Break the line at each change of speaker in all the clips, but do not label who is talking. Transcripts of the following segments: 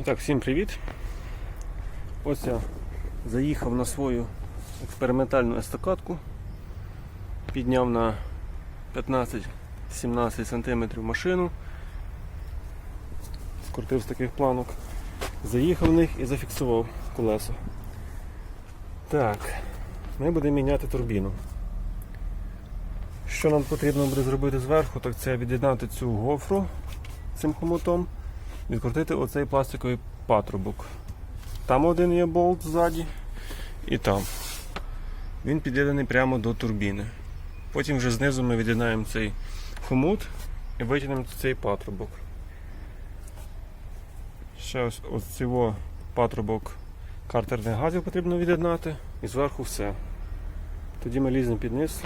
І так, всім привіт. Ось я заїхав на свою експериментальну естакадку, підняв на 15-17 см машину, скрутив з таких планок, заїхав в них і зафіксував колесо. Так, ми будемо міняти турбіну. Що нам потрібно буде зробити зверху, так це від'єднати цю гофру цим хомутом відкрутити оцей пластиковий патрубок. Там один є болт ззаді і там. Він під'єднаний прямо до турбіни. Потім вже знизу ми від'єднаємо цей хомут і витягнемо цей патрубок. Ще ось, ось цього патрубок картерних газів потрібно від'єднати і зверху все. Тоді ми ліземо під низ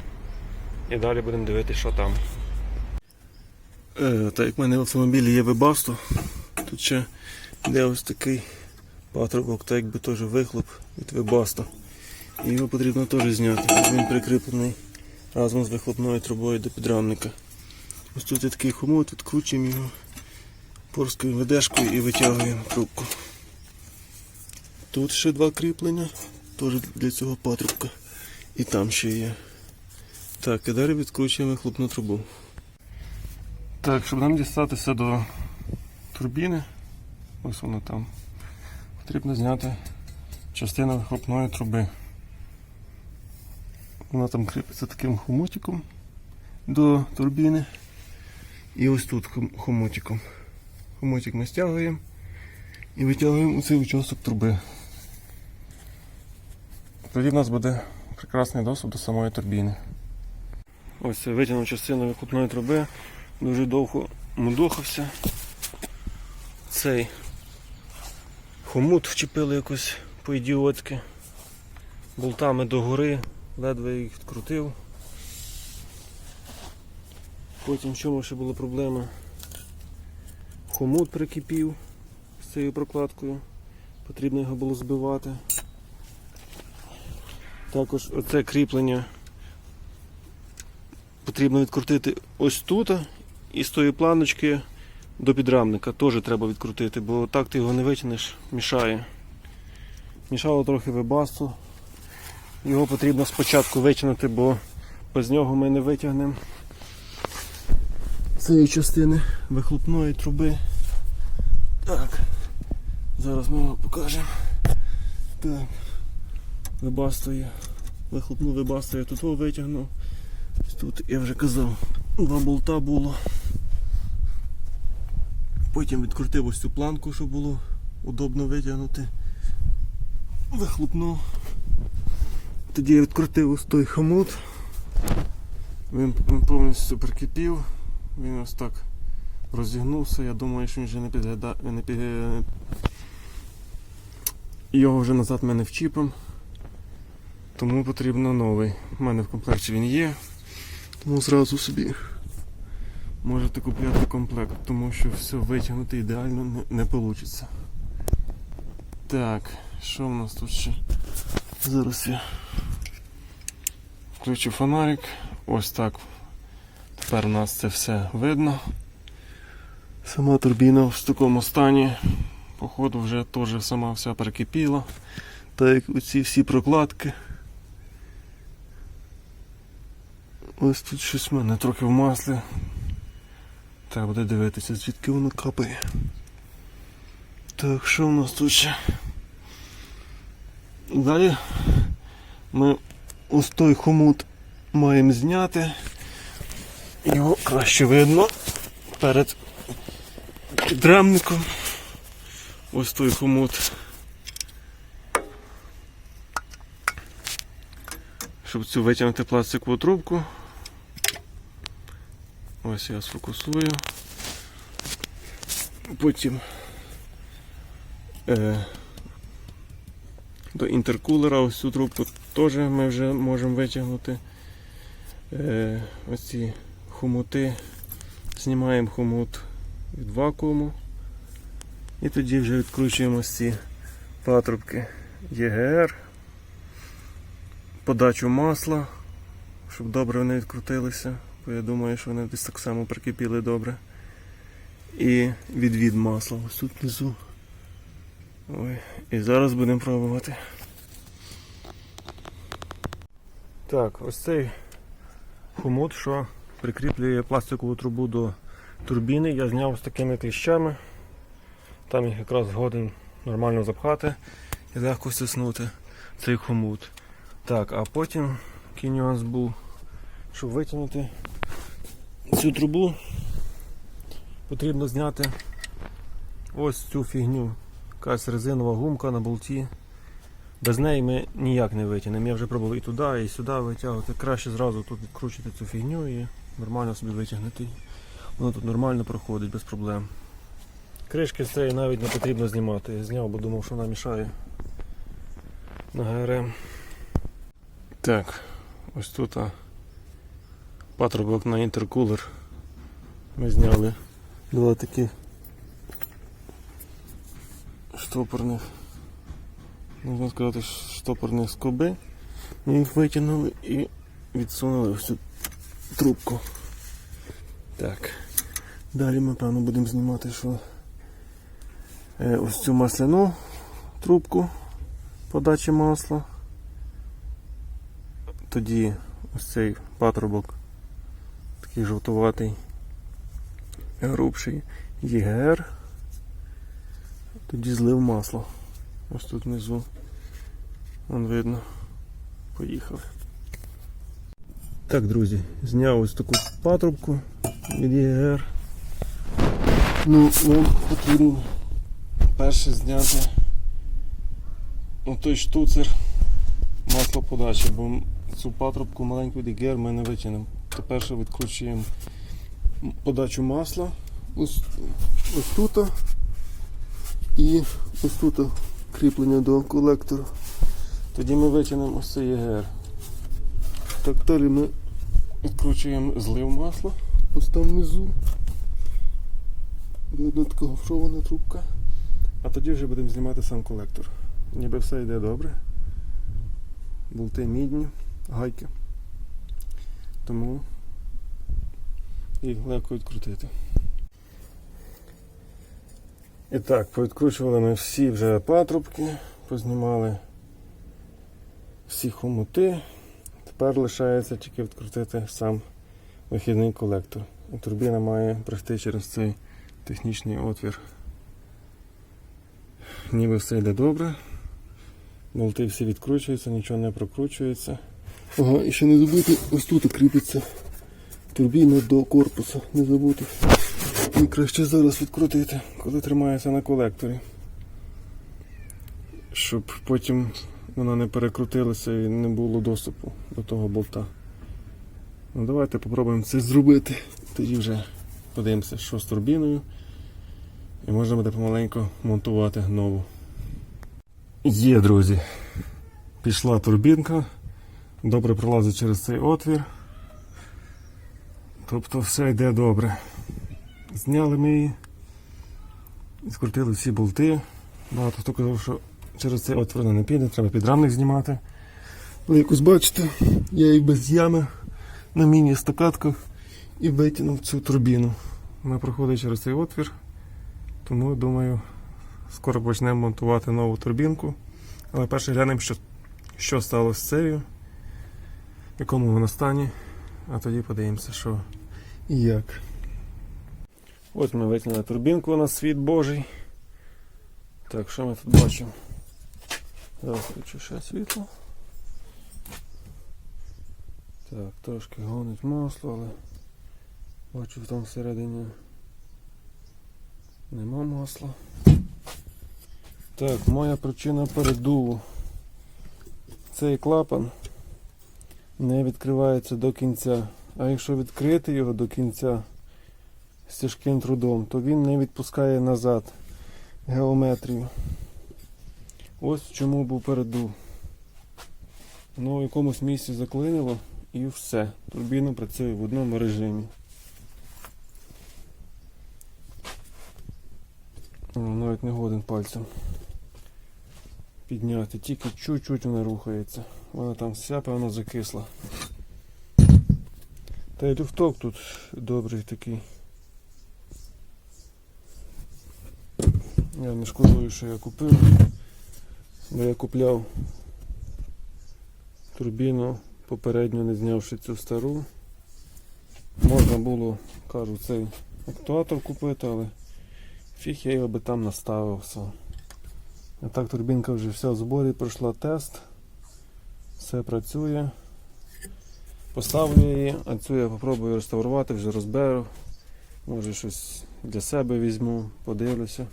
і далі будемо дивитися, що там. Е, так як в мене в автомобілі є вебасто, тут ще йде ось такий патрубок, так якби теж вихлоп від вебасто. І його потрібно теж зняти. Він прикріплений разом з вихлопною трубою до підрамника. Ось тут є такий хомут, відкручуємо його порською ведешкою і витягуємо трубку. Тут ще два кріплення, теж для цього патрубка. І там ще є. Так, і далі відкручуємо вихлопну трубу. Так, щоб нам дістатися до турбіни, ось воно там, потрібно зняти частину вихлопної труби. Вона там кріпиться таким хомутиком до турбіни. І ось тут хом- хомутиком. Хомутик ми стягуємо і витягуємо оцей участок труби. Тоді в нас буде прекрасний доступ до самої турбіни. Ось витягнув частину вихлопної труби, дуже довго мудохався. Цей хомут вчепили якось по-ідіотськи. Болтами догори, ледве їх відкрутив. Потім в чому ще була проблема? Хомут прикипів з цією прокладкою. Потрібно його було збивати. Також оце кріплення потрібно відкрутити ось тут і з тої планочки до підрамника теж треба відкрутити, бо так ти його не витягнеш, мішає. Мішало трохи вибасту. Його потрібно спочатку витягнути, бо без нього ми не витягнемо цієї частини вихлопної труби. Так, зараз ми його покажемо. Так, вибастує. Вихлопну вибастує, тут його витягнув. Тут я вже казав, два болта було. Потім відкрутив ось цю планку, щоб було удобно витягнути. Вихлопнув. Тоді я відкрутив ось той хомут. Він, повністю прикипів. Він ось так розігнувся. Я думаю, що він вже не підгляда... не під... Його вже назад мене вчіпом. Тому потрібно новий. У мене в комплекті він є. Тому зразу собі можете купляти комплект, тому що все витягнути ідеально не, не вийде. Так, що в нас тут ще? Зараз я включу фонарик. Ось так. Тепер у нас це все видно. Сама турбіна в такому стані. Походу вже теж сама вся перекипіла. Так як оці всі прокладки. Ось тут щось в мене трохи в маслі. Треба буде дивитися, звідки воно капає. Так, що в нас тут ще? Далі ми ось той хомут маємо зняти. Його краще видно перед підрамником. Ось той хомут. Щоб цю витягнути пластикову трубку. Ось я сфокусую. Потім е, до інтеркулера ось цю трубку теж ми вже можемо витягнути. Е, ось ці хомути. Знімаємо хомут від вакууму. І тоді вже відкручуємо ці патрубки ЄГР, подачу масла, щоб добре вони відкрутилися, бо я думаю, що вони десь так само прикипіли добре. І відвід масла ось тут внизу. Ой, і зараз будемо пробувати. Так, ось цей хомут, що прикріплює пластикову трубу до турбіни, я зняв з такими кліщами. Там їх якраз згоден нормально запхати і легко стиснути цей хомут. Так, а потім який нюанс був, щоб витягнути цю трубу, потрібно зняти ось цю фігню. Якась резинова гумка на болті. Без неї ми ніяк не витягнемо. Я вже пробував і туди, і сюди витягувати. Краще зразу тут відкручити цю фігню і нормально собі витягнути. Воно тут нормально проходить без проблем. Кришки з цієї навіть не потрібно знімати. Я зняв, бо думав, що вона мішає на ГРМ. Так, ось тут патрубок на інтеркулер. Ми зняли два таких штопорних, можна сказати, штопорних скоби. Ми їх витягнули і відсунули ось цю трубку. Так. Далі ми, певно, будемо знімати, що е, ось цю масляну трубку подачі масла. Тоді ось цей патрубок, такий жовтуватий, грубший ЄГР. Тоді злив масло. Ось тут внизу. Вон видно. Поїхали. Так, друзі, зняв ось таку патрубку від ЄГР. Ну, нам потрібно перше зняти той штуцер масло подачі, бо цю патрубку маленьку від ЄГР ми не витягнемо. Тепер ще відкручуємо подачу масла ось, ось тут і ось тут кріплення до колектора. Тоді ми витягнемо ось цей ЄГР. Так далі ми відкручуємо злив масла ось там внизу. Видно така гофрована трубка. А тоді вже будемо знімати сам колектор. Ніби все йде добре. Болти мідні, гайки. Тому їх легко відкрутити. І так, повідкручували ми всі вже патрубки, познімали всі хомути. Тепер лишається тільки відкрутити сам вихідний колектор. І турбіна має пройти через цей технічний отвір. Ніби все йде добре. Болти всі відкручуються, нічого не прокручується. Ага, і ще не забути, ось тут кріпиться турбіна до корпусу. Не забути. І краще зараз відкрутити, коли тримається на колекторі. Щоб потім вона не перекрутилася і не було доступу до того болта. Ну давайте попробуємо це зробити. Тоді вже подивимося, що з турбіною. І можна буде помаленьку монтувати нову. Є, друзі. Пішла турбінка. Добре пролазить через цей отвір. Тобто все йде добре. Зняли ми її. І скрутили всі болти. Багато хто казав, що через цей отвір не піде, треба підрамник знімати. Ви якось бачите, я її без ями на міні-стакатках і витягнув цю турбіну. Вона проходить через цей отвір. Тому думаю, скоро почнемо монтувати нову турбінку. Але перше глянемо, що, що сталося з цією, якому вона стані, а тоді подивимося, що і як. Ось ми витягнули турбінку на світ Божий. Так, що ми тут бачимо? Зараз включу ще світло. Так, трошки гонить масло, але бачу там всередині нема масла. Так, моя причина передуву. Цей клапан не відкривається до кінця. А якщо відкрити його до кінця з тяжким трудом, то він не відпускає назад геометрію. Ось чому був передув. Ну, в якомусь місці заклинило і все. Турбіна працює в одному режимі. Навіть не годен пальцем підняти, тільки чуть-чуть вона рухається. Вона там вся певно закисла. Та й люфток тут добрий такий. Я не шкодую, що я купив. Бо я купляв турбіну, попередньо не знявши цю стару. Можна було, кажу, цей актуатор купити, але фіг я його би там наставив все. А так турбінка вже вся в зборі, пройшла тест. Все працює. Поставлю її, а цю я попробую реставрувати, вже розберу. Може щось для себе візьму, подивлюся,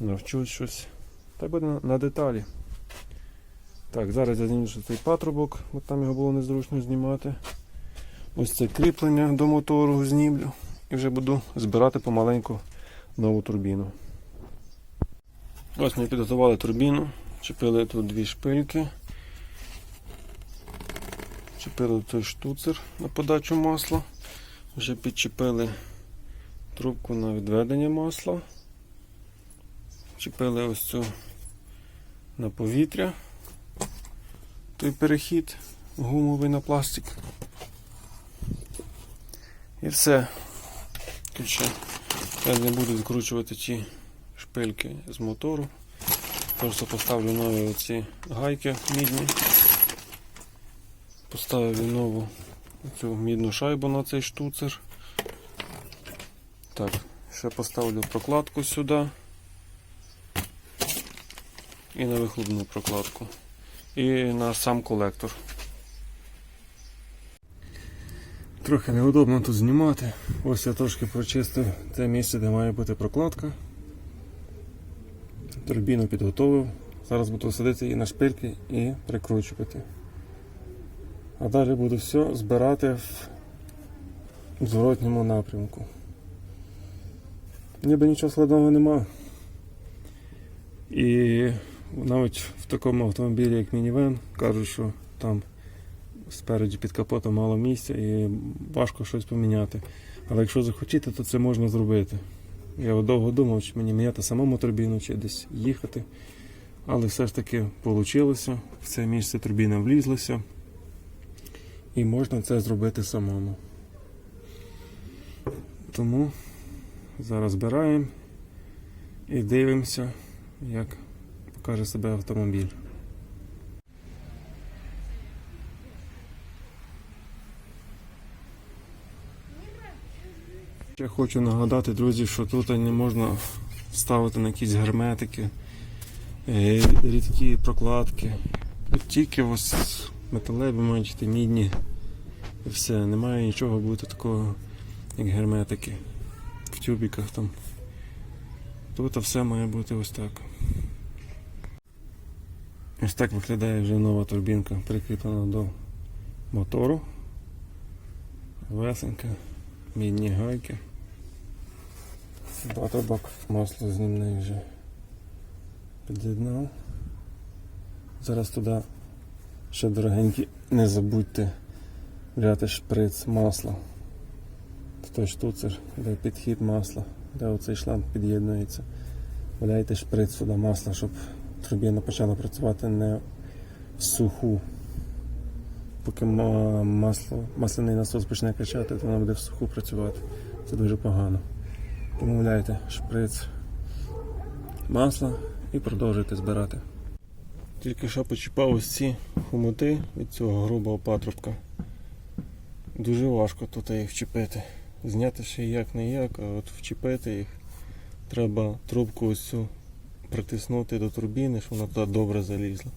навчусь щось. Та буде на, на деталі. Так, зараз я зніму цей патрубок, бо там його було незручно знімати. Ось це кріплення до мотору знімлю і вже буду збирати помаленьку нову турбіну. Ось ми підготували турбіну, чепили тут дві шпильки. Чепили той штуцер на подачу масла. Вже підчепили трубку на відведення масла. Чепили ось цю на повітря. Той перехід гумовий на пластик. І все. Тут ще я не буду відкручувати ті шпильки з мотору. Просто поставлю нові оці гайки мідні. Поставив нову цю мідну шайбу на цей штуцер. Так, ще поставлю прокладку сюди. І на вихлопну прокладку. І на сам колектор. Трохи неудобно тут знімати. Ось я трошки прочистив те місце, де має бути прокладка. Турбіну підготовив. Зараз буду садити її на шпильки і прикручувати. А далі буду все збирати в зворотньому напрямку. Ніби нічого складного нема. І навіть в такому автомобілі, як мінівен, кажуть, що там спереді під капотом мало місця і важко щось поміняти. Але якщо захотіти, то це можна зробити. Я довго думав, чи мені міняти самому турбіну, чи десь їхати. Але все ж таки вийшло. В це місце турбіна влізлася. І можна це зробити самому. Тому зараз збираємо і дивимося, як покаже себе автомобіль. Ще хочу нагадати, друзі, що тут не можна ставити на якісь герметики, е, рідкі прокладки. Тут тільки ось металеві мають мідні. І все, немає нічого бути такого, як герметики в тюбіках там. Тут все має бути ось так. Ось так виглядає вже нова турбінка, прикріплена до мотору. Весенька, мідні гайки. Батобак масло знімний вже під'єднав. Зараз туди ще дорогенькі, не забудьте взяти шприц масла. Той штуцер, де підхід масла, де оцей шланг під'єднується. Валяйте шприц сюди масла, щоб турбіна почала працювати не в суху. Поки масло, масляний насос почне качати, то вона буде в суху працювати. Це дуже погано. Тому шприц масла і продовжуйте збирати. Тільки що почіпав ось ці хомути від цього грубого патрубка. Дуже важко тут їх вчепити. Зняти ще як не як, а от вчепити їх. Треба трубку ось цю притиснути до турбіни, щоб вона туди добре залізла.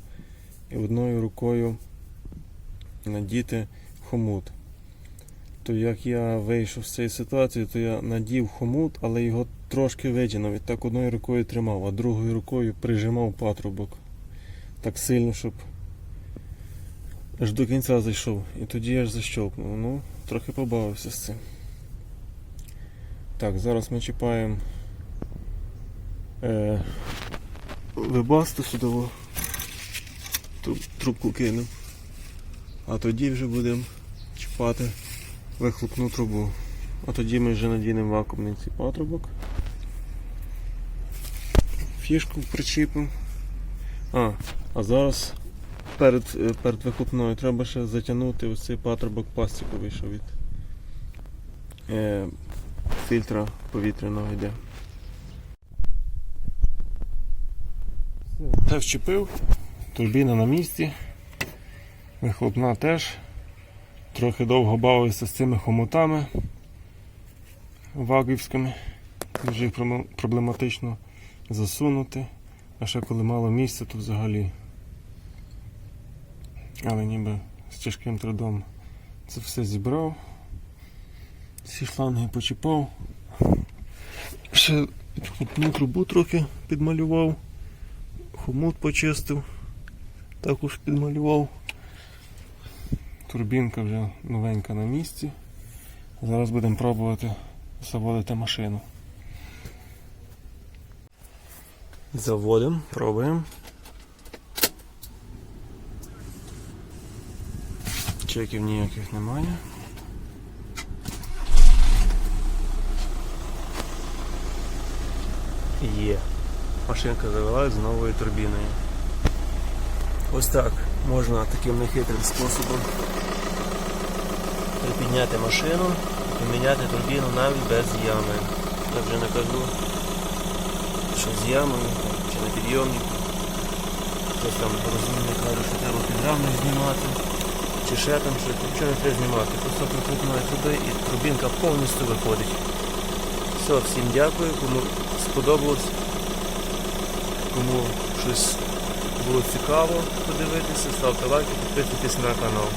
І одною рукою надіти хомут. То як я вийшов з цієї ситуації, то я надів хомут, але його трошки видінув. І так одною рукою тримав, а другою рукою прижимав патрубок. Так сильно, щоб аж до кінця зайшов. І тоді аж защовкнув. Ну, трохи побавився з цим. Так, зараз ми чіпаємо е, вибасту судову. Трубку кинемо. А тоді вже будемо чіпати вихлопну трубу. А тоді ми вже надінемо вакуумний цей патрубок. Фішку причіпимо. А, а зараз перед, е, перед вихлопною треба ще затягнути ось цей патрубок пластиковий, що від е, фільтра повітряного йде. Все вчепив, турбіна на місці, вихлопна теж. Трохи довго бавився з цими хомутами вагівськими. Дуже їх проблематично засунути. А ще коли мало місця, то взагалі. Але ніби з тяжким трудом це все зібрав. Всі шланги почіпав. Ще відхлопну трубу трохи підмалював. Хомут почистив. Також підмалював. Турбінка вже новенька на місці. Зараз будемо пробувати заводити машину. Заводимо, пробуємо. Чеків ніяких немає. Є. Машинка завелась з новою турбіною. Ось так можна таким нехитрим способом припідняти машину і міняти турбіну навіть без ями. Я вже не кажу, що з ямою чи на підйомнику. Хтось там розумний каже, що треба підрамник знімати, чи ще там щось, нічого не треба знімати. Просто прикрутної труби і турбінка повністю виходить. Все, всім дякую, кому сподобалось, кому щось було цікаво подивитися, ставте лайки, підписуйтесь на канал.